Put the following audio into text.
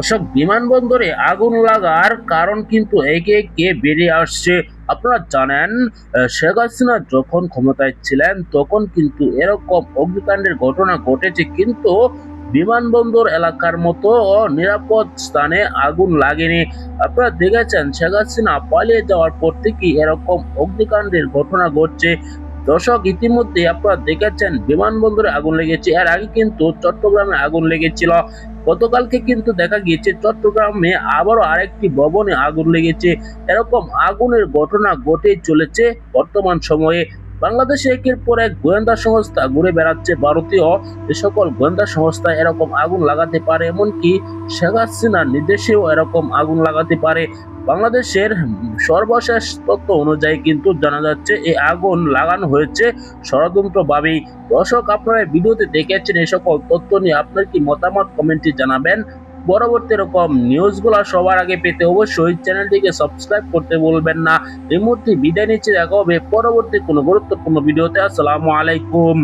দর্শক বিমানবন্দরে আগুন লাগার কারণ কিন্তু একে একে বেরিয়ে আসছে। আপনারা জানেন শেখ হাসিনা যখন ক্ষমতায় ছিলেন, তখন কিন্তু এরকম অগ্নিকাণ্ডের ঘটনা ঘটেছে, কিন্তু বিমানবন্দর এলাকার মতো নিরাপদ স্থানে আগুন লাগেনি। আপনারা দেখেছেন, শেখ হাসিনা পালিয়ে যাওয়ার পর থেকে এরকম অগ্নিকাণ্ডের ঘটনা ঘটছে। দর্শক ইতিমধ্যে আপনারা দেখেছেন, বিমানবন্দরে আগুন লেগেছে। এর আগে কিন্তু চট্টগ্রামে আগুন লেগেছিল। গতকালকে কিন্তু দেখা গিয়েছে, চট্টগ্রামে আবারও আরেকটি ভবনে আগুন লেগেছে। এরকম আগুনের ঘটনা ঘটে চলেছে বর্তমান সময়ে। বাংলাদেশে একের পর এক গোয়েন্দা সংস্থা ঘুরে বেড়াচ্ছে ভারতীয়। যে সকল গোয়েন্দা সংস্থা এরকম আগুন লাগাতে পারে, এমনকি শেখ হাসিনার নির্দেশেও এরকম আগুন লাগাতে পারে। বাংলাদেশের সর্বশেষ তথ্য অনুযায়ী কিন্তু জানা যাচ্ছে, এই আগুন লাগানো হয়েছে ষড়যন্ত্রভাবেই দর্শক, আপনারা ভিডিওতে দেখেছেন এই সকল তথ্য নিয়ে। আপনার কি মতামত কমেন্টে জানাবেন। পরবর্তী এরকম নিউজগুলো সবার আগে পেতে অবশ্যই চ্যানেলটিকে সাবস্ক্রাইব করতে বলবেন না। এই মুহূর্তে বিদায় নিচ্ছে, দেখা হবে পরবর্তী কোনো গুরুত্বপূর্ণ ভিডিওতে আসসালামু আলাইকুম।